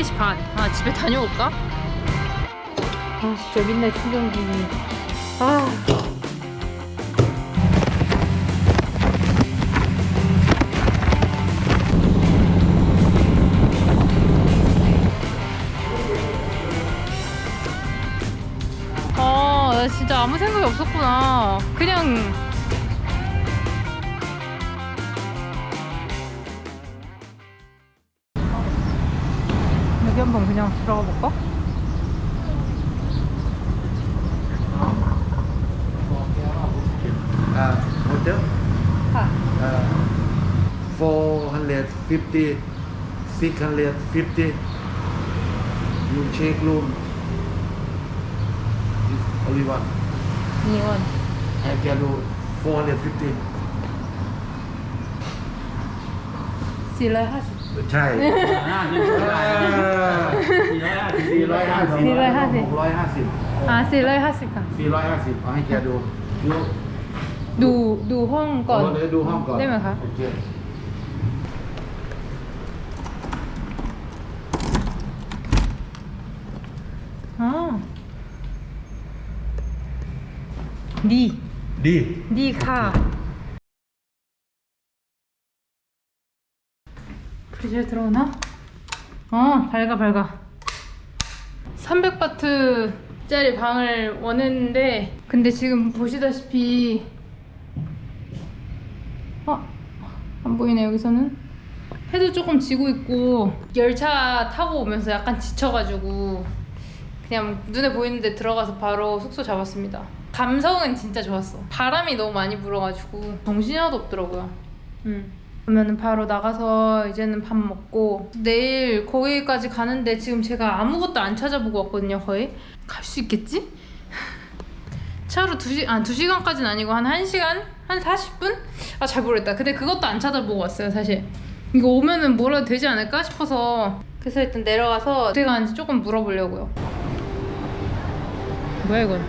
3시 반. 아, 집에 다녀올까? 아, 진짜 맨날 충전기. 아. 아, 나 진짜 아무 생각이 없었구나. 그냥 여기 한번 그냥 들어가 볼까? Uh, hotel? 아, Uh, 450, 650. You check room. It's only one. 이건 I can do 450. 450. ใช่สี่ร้อยห้าสิบสี่ร้อยห้าสิบหกร้อยห้าสิบอ่าสี่ร้อยห้าสิบค่ะสี่ร้อยห้าสิบเอให้แกดูดูดูดูห้องก่อนดูห้องก่อนได้ไหมคะโอเคดี ดี ดีค่ะ 이잘 들어오나? 어, 밝아, 밝아. 300바트 짜리 방을 원했는데, 근데 지금 보시다시피, 어, 안 보이네, 여기서는. 해도 조금 지고 있고, 열차 타고 오면서 약간 지쳐가지고, 그냥 눈에 보이는데 들어가서 바로 숙소 잡았습니다. 감성은 진짜 좋았어. 바람이 너무 많이 불어가지고 정신이 하나도 없더라고요. 음. 그러면은 바로 나가서 이제는 밥 먹고 내일 거기까지 가는데 지금 제가 아무것도 안 찾아보고 왔거든요. 거의 갈 수 있겠지? 차로 2시, 아, 2시간까지는 아니고 한 1시간? 한 40분? 아, 잘 모르겠다. 근데 그것도 안 찾아보고 왔어요, 사실. 이거 오면은 뭐라도 되지 않을까 싶어서. 그래서 일단 내려가서 어떻게 가는지 조금 물어보려고요. 뭐야, 이건?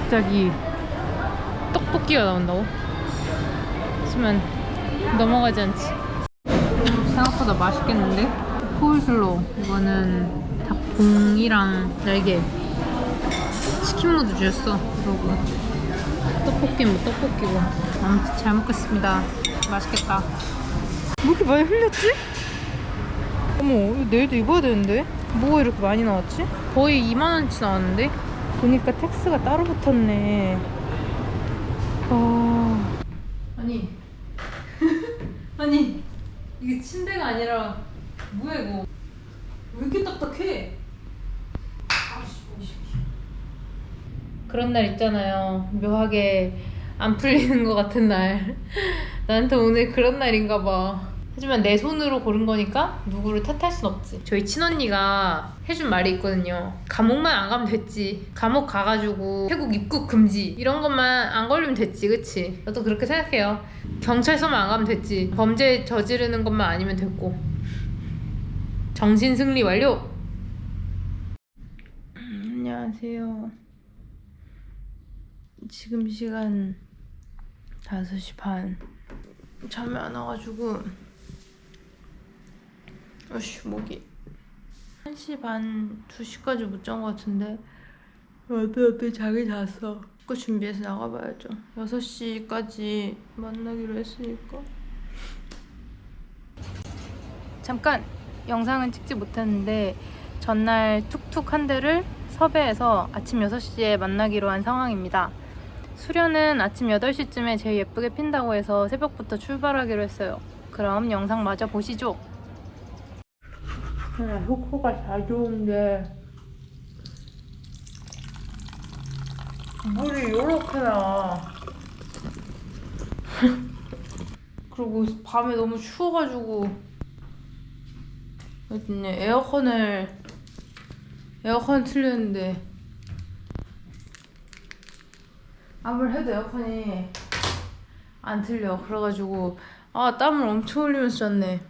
갑자기 떡볶이가 나온다고? 있으면 넘어가지 않지. 생각보다 맛있겠는데? 코울슬로 이거는 닭봉이랑 날개 치킨 모드 주셨어 그러고 떡볶이 뭐 떡볶이고 아무튼 잘 먹겠습니다 맛있겠다 뭐 이렇게 많이 흘렸지? 어머 내일도 입어야 되는데 뭐가 이렇게 많이 나왔지? 거의 2만원치 나왔는데 보니까 텍스가 따로 붙었네 아... 아니. 아니 이게 침대가 아니라 뭐야 이거? 왜 이렇게 딱딱해? 아씨. 그런 날 있잖아요. 묘하게 안 풀리는 것 같은 날. 나한테 오늘 그런 날인가 봐 하지만 내 손으로 고른 거니까 누구를 탓할 순 없지. 저희 친언니가 해준 말이 있거든요. 감옥만 안 가면 됐지. 감옥 가가지고 태국 입국 금지. 이런 것만 안 걸리면 됐지 그치? 저도 그렇게 생각해요. 경찰서만 안 가면 됐지. 범죄 저지르는 것만 아니면 됐고. 정신 승리 완료! 음, 안녕하세요. 지금 시간 5시 반. 잠이 안 와가지고 어씨 목이 1시 반 2시까지 못 잔 것 같은데 어때 어때 자기 잤어 그 준비해서 나가봐야죠 6시까지 만나기로 했으니까 잠깐 영상은 찍지 못했는데 전날 툭툭 한 대를 섭외해서 아침 6시에 만나기로 한 상황입니다. 수련은 아침 8시쯤에 제일 예쁘게 핀다고 해서 새벽부터 출발하기로 했어요. 그럼 영상 마저 보시죠. 아, 효과가 잘 좋은데. 물이 요렇게 나. 그리고 밤에 너무 추워가지고. 어딨냐 에어컨을 에어컨 틀렸는데. 아무리 해도 에어컨이 안 틀려. 그래가지고 아 땀을 엄청 흘리면서 잤네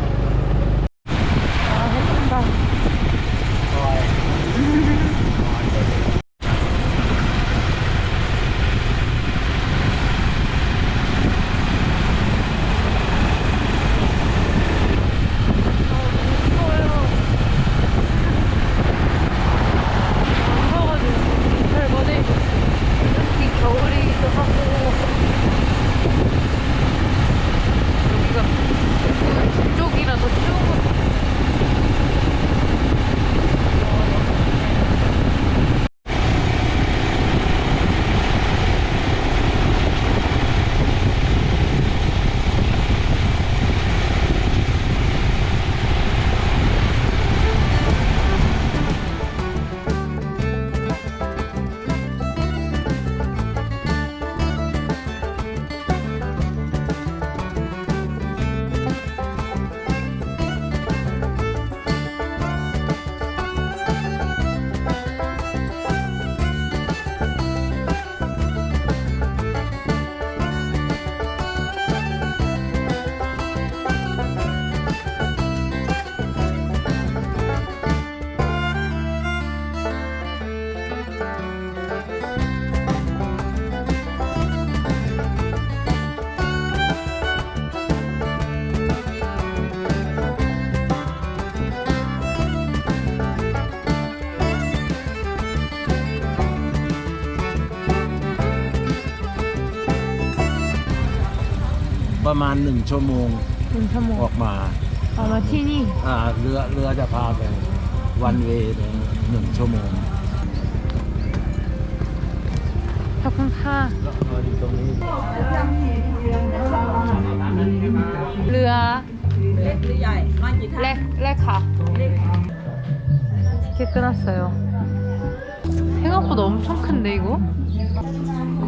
ๆประมาณหนึ่งชั่วโมง 눈 อ 참모 อกมา 아마 티니 อ่าเรือเรือจะพาไปวันเวย์หนึ่งชั่วโมง 탁한카 แล้วเราอยู่ตรงนี้ 르아 เล็กหรือใหญ่ มากี่ท่าน 렉 렉카 티켓 끊었어요 생각보다 엄청 큰데 이거?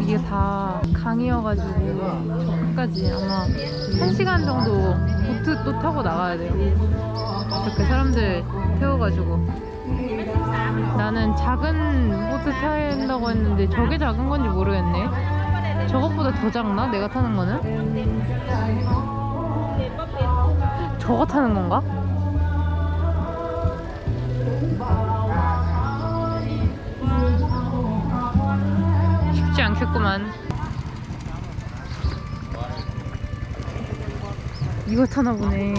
이게 다 강이어가지고 저 끝까지 아마 1시간 정도 보트 또 타고 나가야 돼요 이렇게 사람들 태워가지고 나는 작은 보트 타야 한다고 했는데 저게 작은 건지 모르겠네 저것보다 더 작나? 내가 타는 거는? 저거 타는 건가? 쉽지 않겠구만. 이거 타나 보네.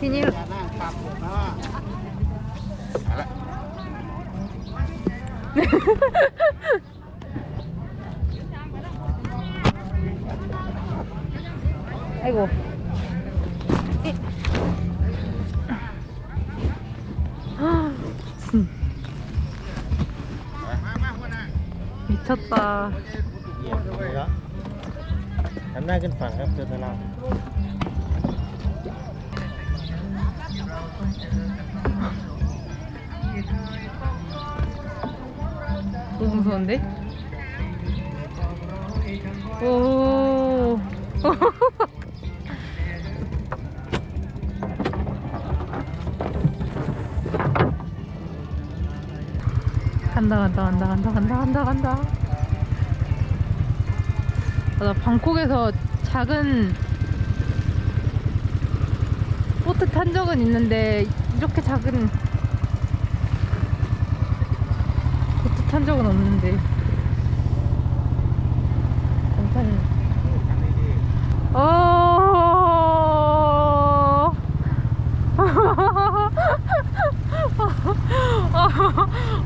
비닐. 아이고. 미쳤다. หันหน้าขึ้นฝั่งครับเจอทะเลา 너무 무서운데? 오. 간다 간다 간다 간다 간다 간다 간다. 아, 나 방콕에서 작은 보트 탄 적은 있는데 이렇게 작은 보트 탄 적은 없는데 괜찮네 어...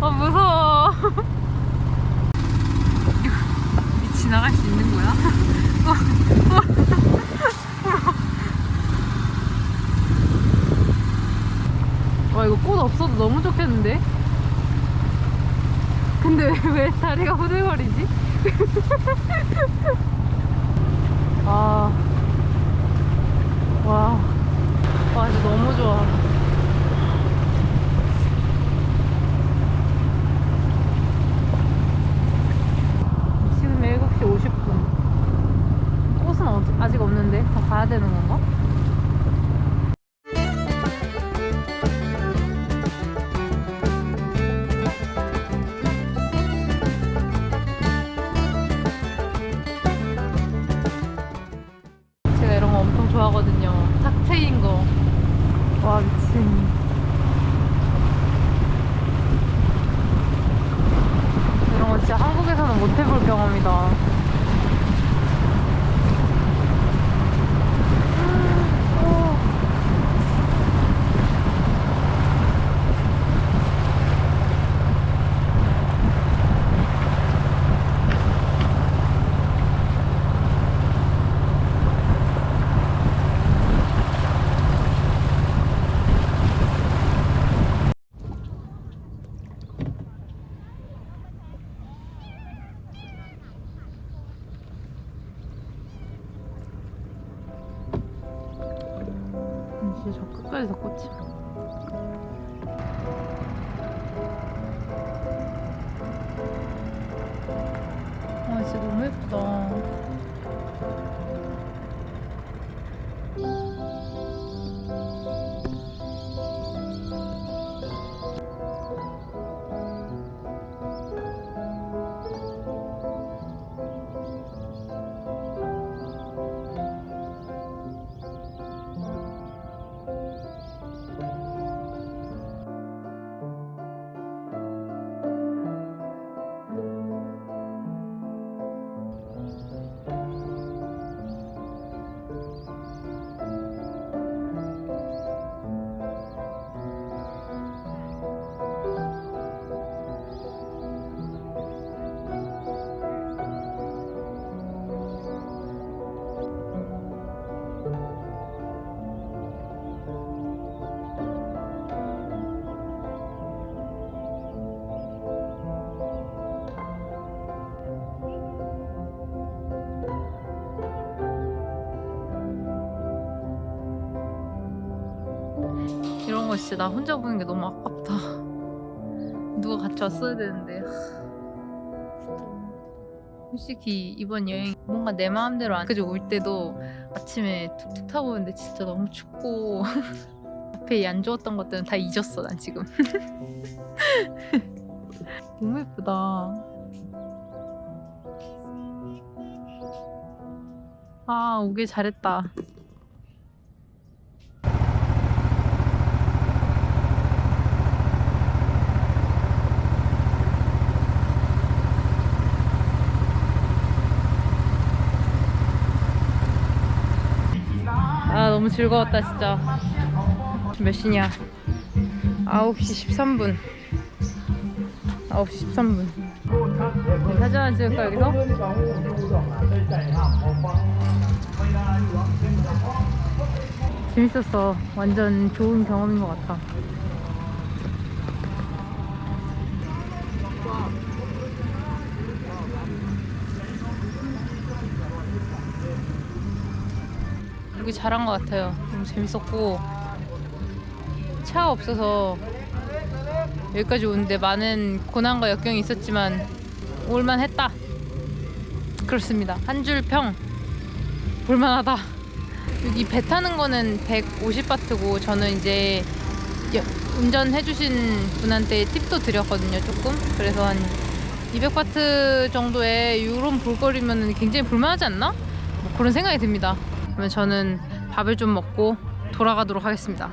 아 무서워 이 지나갈 수 있는 거야? 와 이거 꽃 없어도 너무 좋겠는데? 근데 왜, 왜 다리가 후들거리지? 아, 와, 와, 진짜 너무 좋아. 지금 7시 50분. 꽃은 아직 없는데? 다 가야 되는 건가? 진짜 저 끝까지 다 꽃이야. 아, 진짜 너무 예쁘다. 이런 거 진짜 나 혼자 보는 게 너무 아깝다. 누가 같이 왔어야 되는데. 솔직히 이번 여행 뭔가 내 마음대로 안. 그지 올 때도 아침에 툭툭 타고 오는데 진짜 너무 춥고 앞에 안 좋았던 것들은 다 잊었어 난 지금. 너무 예쁘다. 아 오길 잘했다. 아 너무 즐거웠다 진짜. 몇 시냐? 9시 13분. 9시 13분. 사진 하나 찍을까 여기서? 재밌었어. 완전 좋은 경험인 것 같아 여기 잘한 것 같아요. 너무 재밌었고 차가 없어서 여기까지 오는데 많은 고난과 역경이 있었지만 올만 했다. 그렇습니다. 한 줄 평 볼만하다. 여기 배 타는 거는 150바트고 저는 이제 여- 운전해주신 분한테 팁도 드렸거든요. 조금 그래서 한 200바트 정도의 유론 볼거리면 굉장히 볼만하지 않나? 뭐 그런 생각이 듭니다. 그러면 저는 밥을 좀 먹고 돌아가도록 하겠습니다.